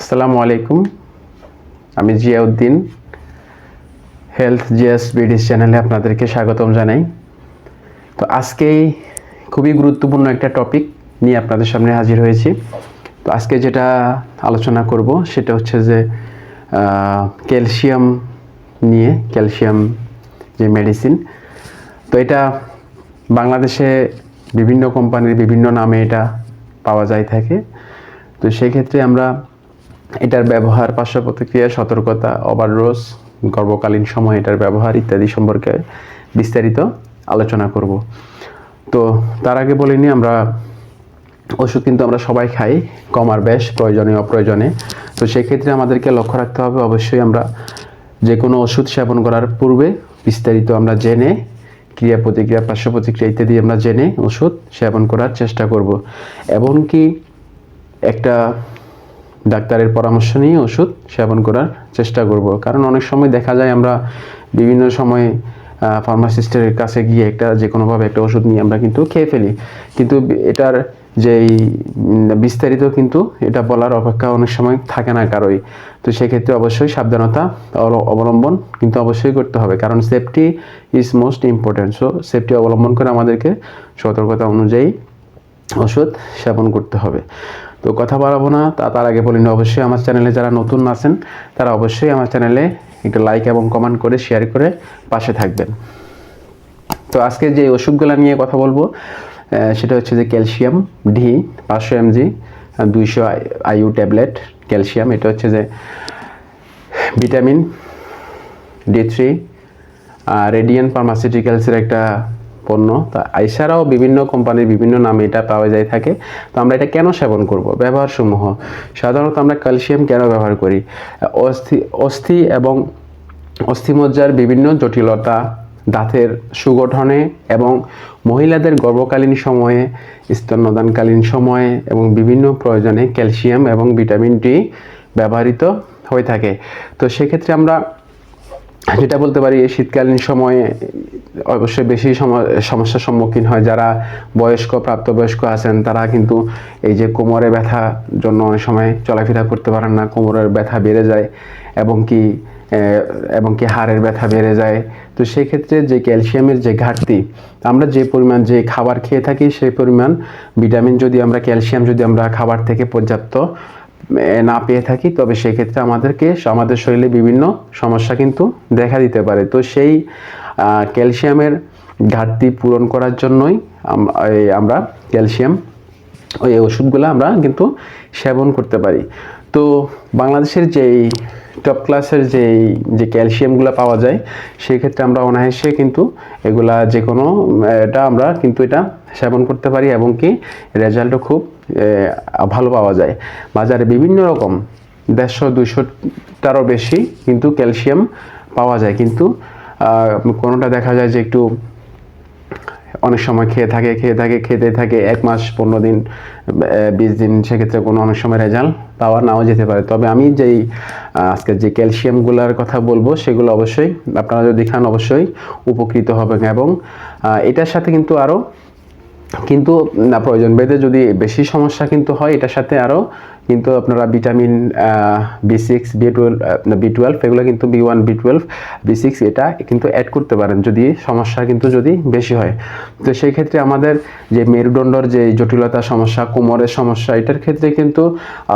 আসসালামু আলাইকুম। আমি জিয়াউদ্দিন হেলথ জিএস বিডিস চ্যানেলে আপনাদেরকে স্বাগতম জানাই। তো আজকেই খুবই গুরুত্বপূর্ণ একটা টপিক নিয়ে আপনাদের সামনে হাজির হয়েছি। তো আজকে যেটা আলোচনা করব সেটা হচ্ছে যে ক্যালসিয়াম নিয়ে, ক্যালসিয়াম যে মেডিসিন তো এটা বাংলাদেশে বিভিন্ন কোম্পানির বিভিন্ন নামে এটা পাওয়া যায় থাকে। তো সেক্ষেত্রে আমরা এটার ব্যবহার, পার্শ্ব প্রতিক্রিয়া, সতর্কতা ওভারডোজ গর্ভকালীন সময় এটার ব্যবহার ইত্যাদি সম্পর্কে বিস্তারিত আলোচনা করব। তো তার আগে বলিনি আমরা ওষুধ কিন্তু আমরা সবাই খাই, কম আর বেশ, প্রয়োজনে, অপ্রয়োজনে। তো সেক্ষেত্রে আমাদেরকে লক্ষ্য রাখতে হবে, অবশ্যই আমরা যে কোনো ওষুধ সেবন করার পূর্বে বিস্তারিত আমরা জেনে ক্রিয়া প্রতিক্রিয়া পার্শ্ব প্রতিক্রিয়া ইত্যাদি আমরা জেনে ওষুধ সেবন করার চেষ্টা করব। এমনকি একটা ডাক্তারের পরামর্শ নিয়ে ওষুধ সেবন করার চেষ্টা করব। কারণ অনেক সময় দেখা যায় আমরা বিভিন্ন সময় ফার্মাসিস্টের কাছে গিয়ে একটা যে কোনোভাবে একটা ওষুধ নিয়ে আমরা কিন্তু খেয়ে ফেলি। কিন্তু এটার যেই বিস্তারিত কিন্তু এটা বলার অপেক্ষা অনেক সময় থাকে না কারোই তো সেক্ষেত্রে অবশ্যই সাবধানতা অবলম্বন কিন্তু অবশ্যই করতে হবে। কারণ safety is most important so safety অবলম্বন করে আমাদেরকে সতর্কতা অনুযায়ী ওষুধ সেবন করতে হবে। তো কথা বাড়াবো না তা তার আগে বলি না, অবশ্যই আমার চ্যানেলে যারা নতুন আছেন তারা অবশ্যই আমার চ্যানেলে একটু লাইক এবং কমেন্ট করে শেয়ার করে পাশে থাকবেন। তো আজকে যে ওষুধগুলো নিয়ে কথা বলব সেটা হচ্ছে যে ক্যালসিয়াম ডি পাঁচশো এমজি দুইশো আইইউ ট্যাবলেট ক্যালসিয়াম এটা হচ্ছে যে ভিটামিন ডি থ্রি রেডিয়ান ফার্মাসিউটিক্যালসের একটা পণ্য। তা এছাড়াও বিভিন্ন কোম্পানির বিভিন্ন নামে এটা পাওয়া যায় থাকে। তো আমরা এটা কেন সেবন করব? ব্যবহার সমূহ সাধারণত আমরা ক্যালসিয়াম কেন ব্যবহার করি? অস্থি অস্থি এবং অস্থিমজ্জার বিভিন্ন জটিলতা, দাঁতের সুগঠনে এবং মহিলাদের গর্ভকালীন সময়ে, স্তন্যদানকালীন সময়ে এবং বিভিন্ন প্রয়োজনে ক্যালসিয়াম এবং ভিটামিন ডি ব্যবহৃত হয়ে থাকে। তো সেক্ষেত্রে আমরা যেটা বলতে পারি, এই শীতকালীন সময়ে অবশ্যই বেশি সম- সমস্যার সম্মুখীন হয়। যারা বয়স্ক, প্রাপ্তবয়স্ক আছেন, তারা কিন্তু এই যে কোমরে ব্যথা জন্য অনেক সময় চলাফেরা করতে পারেন না। কোমরের ব্যথা বেড়ে যায় এবং কি এবং কি হাড়ের ব্যথা বেড়ে যায়। তো সেই ক্ষেত্রে যে ক্যালসিয়ামের যে ঘাটতি, আমরা যে পরিমাণ যে খাবার খেয়ে থাকি, সেই পরিমাণ ভিটামিন যদি আমরা, ক্যালসিয়াম যদি আমরা খাবার থেকে পর্যাপ্ত না পেয়ে থাকি, তবে সেক্ষেত্রে আমাদেরকে, আমাদের শরীরে বিভিন্ন সমস্যা কিন্তু দেখা দিতে পারে। তো সেই ক্যালসিয়ামের ঘাটতি পূরণ করার জন্যই আমরা ক্যালসিয়াম, ওই ওষুধগুলো আমরা কিন্তু সেবন করতে পারি। তো বাংলাদেশের যেই টপ ক্লাসের যেই, যে ক্যালসিয়ামগুলো পাওয়া যায়, সেই ক্ষেত্রে আমরা অনায়াসে কিন্তু এগুলা যে কোনো এটা আমরা কিন্তু এটা সেবন করতে পারি এবং কি রেজাল্টও খুব ভালো পাওয়া যায়। বাজারে বিভিন্ন রকম দেড়শো, দুইশোটারও বেশি কিন্তু ক্যালসিয়াম পাওয়া যায়। কিন্তু কোনোটা দেখা যায় যে একটু অনেক সময় খেয়ে থাকে খেয়ে থাকে, খেতে থাকে, এক মাস, পনেরো দিন বিশ দিন, সেক্ষেত্রে কোনো অনেক সময় রেজাল্ট পাওয়া নাও যেতে পারে। তবে আমি যেই আজকে যে ক্যালসিয়ামগুলোর কথা বলব, সেগুলো অবশ্যই আপনারা যদি খান, অবশ্যই উপকৃত হবেন এবং এটার সাথে কিন্তু আরও কিন্তু প্রয়োজন বেদে যদি বেশি সমস্যা কিন্তু হয়, এটার সাথে আরও কিন্তু আপনারা vitamin B six B twelve B twelve এগুলো কিন্তু B one B twelve B six এটা কিন্তু অ্যাড করতে পারেন যদি সমস্যা কিন্তু যদি বেশি হয়। তো সেই ক্ষেত্রে আমাদের যে মেরুদণ্ডর যে জটিলতা সমস্যা, কোমরের সমস্যা, এটার ক্ষেত্রে কিন্তু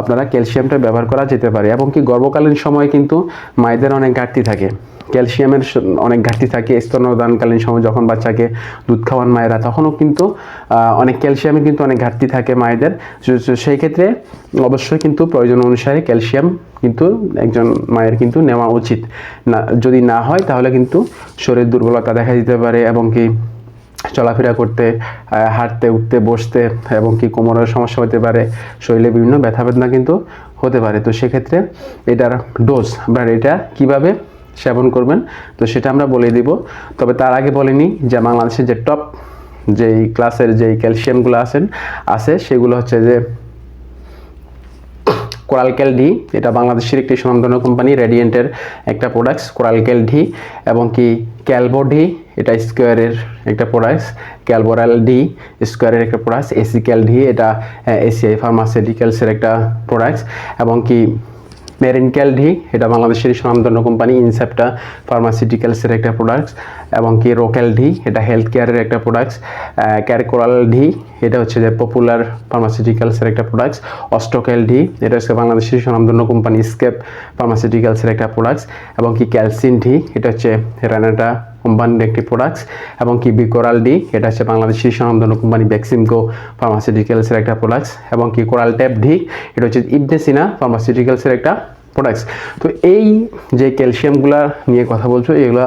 আপনারা ক্যালসিয়ামটা ব্যবহার করা যেতে পারে এবং কি গর্ভকালীন সময় কিন্তু মায়েদের অনেক ঘাটতি থাকে। ক্যালসিয়ামের অনেক ঘাটতি থাকে। স্তন্যদানকালীন সময় যখন বাচ্চাকে দুধ খাওয়ান মায়েরা, তখনও কিন্তু অনেক ক্যালসিয়ামের কিন্তু অনেক ঘাটতি থাকে মায়েদের। সেই ক্ষেত্রে অবশ্যই কিন্তু প্রয়োজন অনুসারে ক্যালসিয়াম কিন্তু একজন মায়ের কিন্তু নেওয়া উচিত। না, যদি না হয়, তাহলে কিন্তু শরীর দুর্বলতা দেখা দিতে পারে এবং কি চলাফেরা করতে হাঁটতে, উঠতে, বসতে এবং কি কোমরের সমস্যা হতে পারে, শরীরে বিভিন্ন ব্যথা বেদনা কিন্তু হতে পারে। তো সেক্ষেত্রে এটার ডোজ আমরা এটা কীভাবে সেবন করবেন। তো সেটা আমরা বলে দিব। তবে তার আগে বলিনি যে বাংলাদেশের যে টপ যেই ক্লাসের যেই ক্যালসিয়ামগুলো আছেন, আছে, সেগুলো হচ্ছে যে কোরালকেল ডি। এটা বাংলাদেশের একটি সুনামধন্য কোম্পানি, রেডিয়েন্টের একটা প্রোডাক্টস কোরালকেল ডি এবং কি ক্যালবো ডি এটা স্কোয়ারের একটা প্রোডাক্টস ক্যালবোরাল ডি স্কোয়ারের একটা প্রোডাক্টস এসিক্যাল ডি, এটা, এসিআই ফার্মাসিউটিক্যালসের একটা প্রোডাক্টস এবং কি মেরিনক্যাল ক্যালডি এটা বাংলাদেশের সুনামধন্য কোম্পানি ইনসেপ্টা ফার্মাসিউটিক্যালসের একটা প্রোডাক্টস এবং কি রোকেল ডি এটা হেলথ কেয়ারের একটা প্রোডাক্টস ক্যারকোরাল ডি এটা হচ্ছে যে পপুলার ফার্মাসিউটিক্যালসের একটা প্রোডাক্টস অস্টোকেল ডি এটা হচ্ছে বাংলাদেশের সুনামধন্য কোম্পানি স্কেপ ফার্মাসিউটিক্যালসের একটা প্রোডাক্টস এবং কি ক্যালসিন ডি এটা হচ্ছে রানাটা কোম্পানির একটি প্রোডাক্টস এবং কি বিকোরাল ডি এটা হচ্ছে বাংলাদেশ বাংলাদেশের সুনামধন্য কোম্পানি ভ্যাক্সিমকো ফার্মাসিউটিক্যালসের একটা প্রোডাক্টস এবং কি কোরাল ট্যাপ ডি এটা হচ্ছে ইবনেসিনা ফার্মাসিউটিক্যালসের একটা প্রোডাক্টস তো এই যে ক্যালসিয়ামগুলা নিয়ে কথা বলছো, এগুলা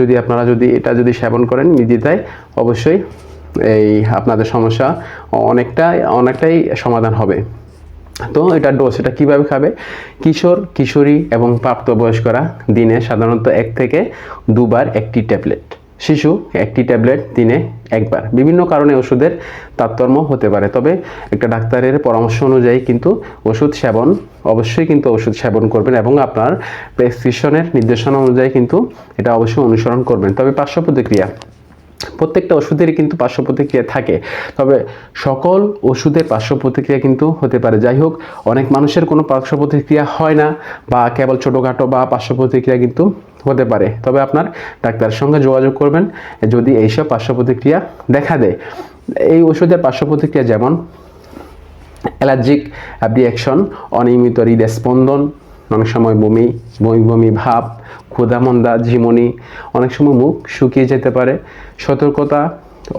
যদি আপনারা যদি, এটা যদি সেবন করেন নির্দ্বিধায়, অবশ্যই এই আপনাদের সমস্যা অনেকটাই অনেকটাই সমাধান হবে। তো এটা ডোজ এটা কীভাবে খাবে? কিশোর, কিশোরী এবং প্রাপ্তবয়স্করা দিনে সাধারণত এক থেকে দুবার একটি ট্যাবলেট শিশু একটি ট্যাবলেট দিনে একবার। বিভিন্ন কারণে ওষুধের তারতম্য হতে পারে, তবে একটা ডাক্তারের পরামর্শ অনুযায়ী কিন্তু ওষুধ সেবন, অবশ্যই কিন্তু ওষুধ সেবন করবেন এবং আপনার প্রেসক্রিপশনের নির্দেশনা অনুযায়ী কিন্তু এটা অবশ্যই অনুসরণ করবেন। তবে পার্শ্ব প্রতিক্রিয়া, প্রত্যেকটা ওষুধেরই কিন্তু পার্শ্ব প্রতিক্রিয়া থাকে, তবে সকল ওষুধের পার্শ্ব প্রতিক্রিয়া কিন্তু হতে পারে। যাই হোক, অনেক মানুষের কোনো পার্শ্ব প্রতিক্রিয়া হয় না বা কেবল ছোটোখাটো বা পার্শ্ব প্রতিক্রিয়া কিন্তু হতে পারে। তবে আপনার ডাক্তারের সঙ্গে যোগাযোগ করবেন, যদি এইসব পার্শ্ব প্রতিক্রিয়া দেখা দেয়। এই ওষুধের পার্শ্ব প্রতিক্রিয়া যেমন, অ্যালার্জিক রিয়াকশন অনিয়মিত হৃদয় স্পন্দন অনেক সময় বমি বমি বমি ভাব, ক্ষুধামন্দা, ঝিমনি, অনেক সময় মুখ শুকিয়ে যেতে পারে। সতর্কতা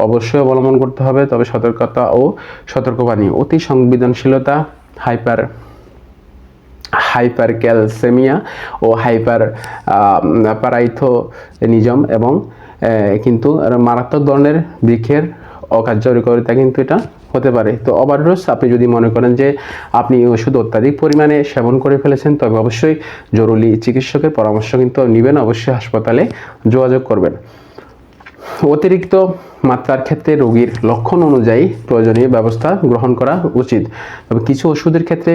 অবশ্যই অবলম্বন করতে হবে, তবে সতর্কতা ও সতর্কবাণী। অতি সংবেদনশীলতা, হাইপার হাইপার ক্যালসেমিয়া ও হাইপার প্যারাইথোনিজম এবং কিন্তু মারাত্মক ধরনের বৃক্ষের অকার্যকরিতা কিন্তু এটা হতে পারে। তো ওভারডোজ আপনি যদি মনে করেন যে আপনি ওষুধ অত্যাধিক পরিমাণে সেবন করে ফেলেছেন, তবে অবশ্যই জরুরি চিকিৎসকের পরামর্শ কিন্তু নেবেন, অবশ্যই হাসপাতালে যোগাযোগ করবেন। অতিরিক্ত মাত্রার ক্ষেত্রে রোগীর লক্ষণ অনুযায়ী প্রয়োজনীয় ব্যবস্থা গ্রহণ করা উচিত। তবে কিছু ওষুধের ক্ষেত্রে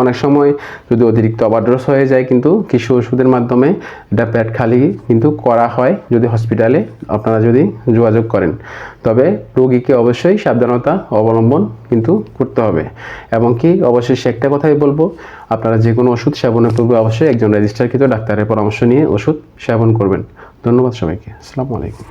অনেক সময় যদি অতিরিক্ত ওভারডোজ হয়ে যায়, কিন্তু কিছু ওষুধের মাধ্যমে এটা পেট খালি কিন্তু করা হয় যদি হসপিটালে আপনারা যদি যোগাযোগ করেন। তবে রোগীকে অবশ্যই সাবধানতা অবলম্বন কিন্তু করতে হবে। এবং কি অবশ্যই সে একটা কথাই বলব, আপনারা যে কোনো ওষুধ সেবনের পূর্বে অবশ্যই একজন রেজিস্টারকৃত ডাক্তারের পরামর্শ নিয়ে ওষুধ সেবন করবেন। ধন্যবাদ সবাইকে। আসসালামু আলাইকুম।